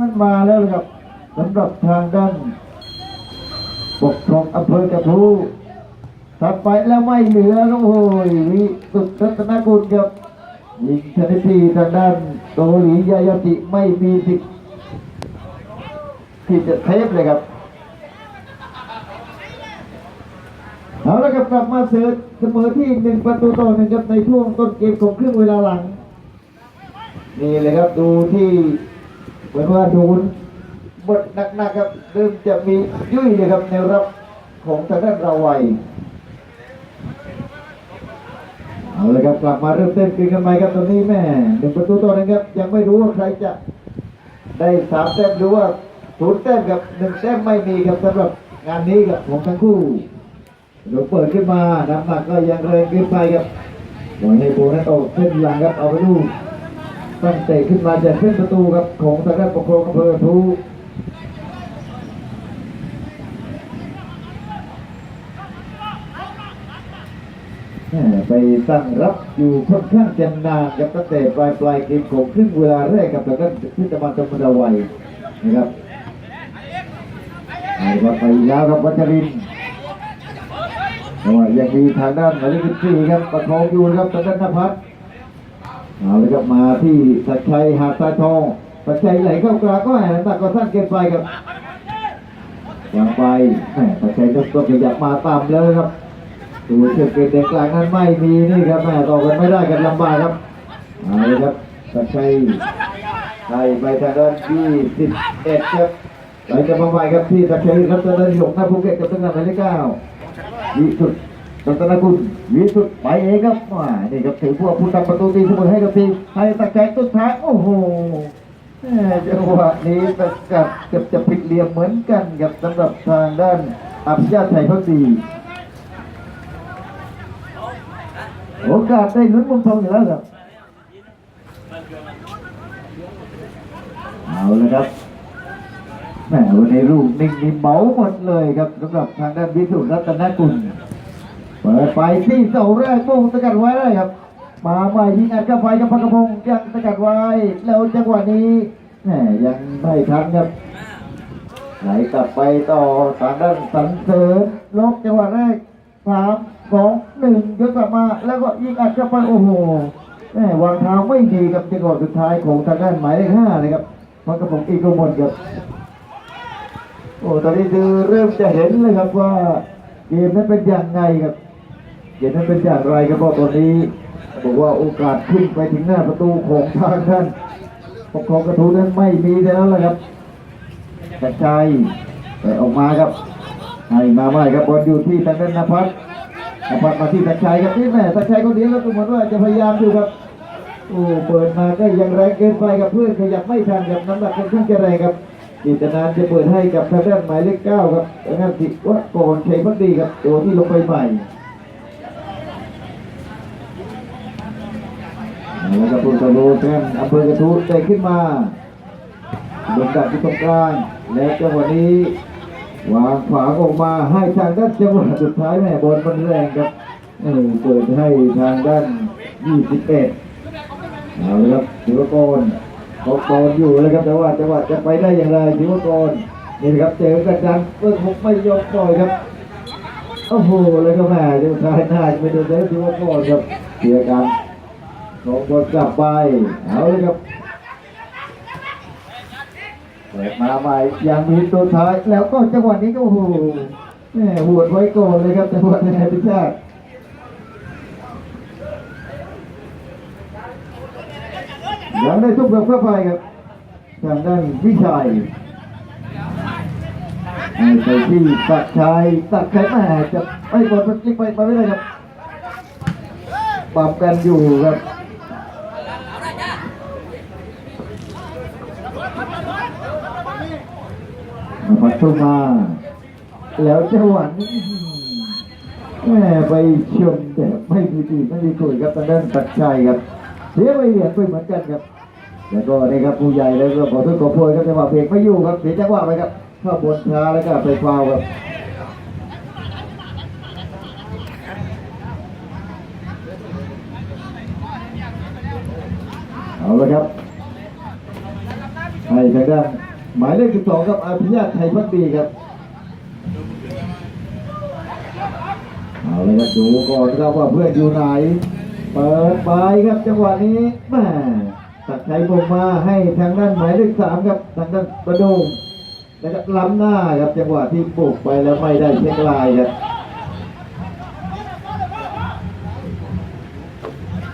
มันมาแล้วนะครับสำหรับทางด้านปกครองอำเภอกระทู้ถัดไปแล้วไม่เหลือครับโอ้ยวิสุทธิ์รัตนกุลครับยิงชนิดที่ทางด้านเกาหลียายาติไม่มีสิทธิ์ที่จะเทฟเลยครับเอาละครับกลับมาเสิร์ฟเสมอที่หนึ่งประตูต่อหนึ่งครับในช่วงต้นเกมของครึ่งเวลาหลังนี่เลยครับดูที่ เหมือนว่าดูนบทหนักๆครับเริ่มจะมียุ่ยเลยครับแนรับของทางด้านราไวเอาเลยครับกลับมาเริ่มเต้นคืนกันใหม่ครับตอนนี้แม่หนึ่งประตูต่อหนึ่งครับยังไม่รู้ว่าใครจะได้สามแต้มหรือว่าศูนย์แต้มกับหนึ่งแต้มไม่มีครับสำหรับงานนี้ครับของทั้งคู่เดี๋ยวเปิดขึ้นมาน้ำหนักก็ยังแรงเกินไปครับปล่อยให้โบนั้นออกเส้นหลังครับเอาไปดู ตั้งเตะขึ้นมาจากเส้นประตูครับของทางด้านปกครองอำเภอทูไปตั้งรับอยู่ค่อนข้างจะนานครับตั้งแต่ปลายปลายเกมของครึ่งเวลาแรกกับทางด้านพิจารณาตมดาวัยนะครับไปครับไปยาวครับวัชรินแต่ว่ายังมีทางด้านหมายเลขสี่ครับประคองอยู่ครับทางด้านนภัส เอาเลยครับมาที่สัจชัยหาดทรายทองสัจชัยไหลเข้ากลางก็แหมตักก็สั้นเกินไปครับวางไปแหมสัจชัยต้องต้องขยับมาตามแล้วครับตัวเชือกเกตเด็กกลางนั้นไม่มีนี่ครับแหมต่อกันไม่ได้กันลำบากครับเอาเลยครับสัจชัยไล่ไปทางด้านที่สิบเอ็ดครับไหลจะมาใหม่ครับที่สัจชัยรับทางด้านหยกหน้าภูเก็ตกับทางด้านหมายเลขเก้าวิสุทธิ์ รัตนกุลวิสุทธ์ไปเองครับว่านี่ครับถือพวกผู้ทำประตูตีเสมอให้กับทีมให้ตะแกงสุดท้ายโอ้โหแม่จังหวะนี้ตะกับเกือบจะผิดเหลี่ยมเหมือนกันกับสำหรับทางด้านอภิชาติไทยพักดีโอกาสได้ลุ้นมุมทองอยู่แล้วครับเอาลยครับแหมวันนี้ลูกนิ่งนี่เบาหมดเลยครับสำหรับทางด้านวิสุทธ์รัตนกุล เปิดไปที่เสาแรกมุ่งสกัดไว้เลยครับ มาใหม่ยิงอัดเข้าไปกับพักกระพงยังสกัดไว้ แล้วจังหวะนี้แหมยังไม่ทันครับไหลกลับไปต่อทางด้านสันเสริญลบจังหวะแรกสามสองหนึ่งยกกลับมา แล้วก็ยิงอัดเข้าไปโอ้โหแหมวางเท้าไม่ดีกับจังหวะสุดท้ายของทางด้านหมายเลขห้าเลยครับพักกระพงอีกมลครับโอ้ตอนนี้คือเริ่มจะเห็นเลยครับว่าเกมนั้นเป็นอย่างไงครับ เกมนั้นเป็นอย่างไรครับพราะตอนนี้บอกว่าโอกาสขึ้นไปถึงหน้าประตูของทางท่านปกครองกระทู้นั้นไม่มีแล้วละครับกระจายไปออกมาครับให้มาไม่ครับบอลอยู่ที่ทางด้านนภัสนภัสมาที่ตะชัยครับนี่แม่ตะชัยคนเดียวก็ดูเหมือนว่าจะพยายามอยู่ครับโอ้เปิดมาก็ยังแรงเกินไปกับเพื่อนขยับไม่ทันครับน้ำหนักค่อนข้างจะแรงครับจิตนานจะเปิดให้กับทางด้านหมายเลขเก้าครับทางด้านสิวัฒก่อนชัยพักดีครับตัวที่ลงไปใหม่ แล้วก็ปุตโลแทนอำเภอกระทู้เตะขึ้นมาลงดักที่ตรงกลางแล้วจังหวะนี้วางขวาออกมาให้ทางด้านจังหวะสุดท้ายแม่บอลมันแรงครับเออเปิดให้ทางด้าน 21เอาลยครับศิวกรเขากรอยู่เลยครับแต่ว่าจังหวะจะไปได้อย่างไรศิวกรนี่ครับเจอกันดันเพื่อนผมไม่ยอมปล่อยครับโอ้โหเลยก็แม่ดูท้ายหน้าจะไปโดนเซฟศิวกรครับเสียกันข องบอลกลับไป เอาเลยครับเปิดมาใหม่ยังมีตัวท้าย แล้วก็จังหวะนี้ก็โอ้โหแม่หวดไว้ก่อนเลยครับจังหวะนี้พิชาติยังได้ทุบกับเข้าไปครับทางด้านวิชัยให้ไปที่ตัดชัยตัดชัยแม่จะไม่บอลมันลิกไปไปไม่ได้ครับปรับกันอยู่ครับ พัดเข้ามา แล้วจังหวะนี้แม่ไปชนแต่ไม่มีทีไม่มีคุยครับทางด้านตัดชัยครับเสียไปเหรียญไปเหมือนกันครับแล้วก็นี่ครับผู้ใหญ่แล้วก็ขอโทษขอโพยครับจังหวะเบรกไม่อยู่ครับเสียจังหวะไปครับเข้าบนช้าแล้วก็ไปฟาวครับเอาละครับให้ทางด้าน หมายเลข12ครับอาภิญาตไทยพักดีครับเอาเลยครับดูก่อนครับว่าเพื่อนอยู่ไหน เปิดไปครับจังหวะนี้แม่ตัดใจลงมาให้ทางด้านหมายเลขสามครับทางด้านประดงแล้วก็ล้ำหน้าครับจังหวะที่ปลุกไปแล้วไม่ได้เช็คลายครับ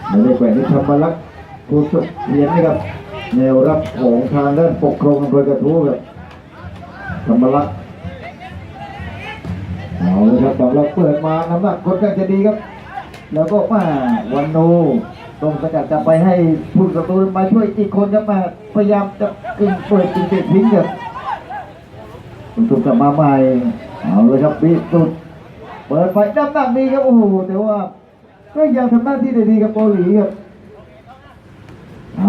ไม่ได้แกว่งที่ธรรมลักษณ์ครูสุดเพียนนะครับ แนวรับของทางด้านปกครองอำเภอกระทู้ครับธรรมลักษ์เอาเลยครับตอนเราเปิดมาน้ำหนักคนข้างจะดีครับ แล้วก็มาวันโนตรงสกัดจะไปให้ผู้ศัตรูมาช่วยอีกคนครับมาพยายามจะกึ่งเปิดกึ่งเด็ดทิ้งครับคุณถูกกลับมาใหม่เอาเลยครับปีสุดเปิดไฟน้ำหนักดีครับโอ้โหแต่ว่าก็ยังทำหน้าที่ได้ดีกับเกาหลีครับ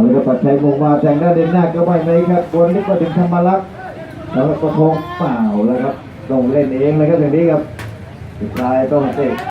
เอาเลยครับปัดชัยมงมาแซงด้านเด่นหน้าก็ไม่ไหมครับบนนี้ก็ถึงธรรมรักษ์แล้วก็คงเปล่าแล้วครับต้องเล่นเองเลยครับอย่างนี้ครับสุดท้ายต้องเตะ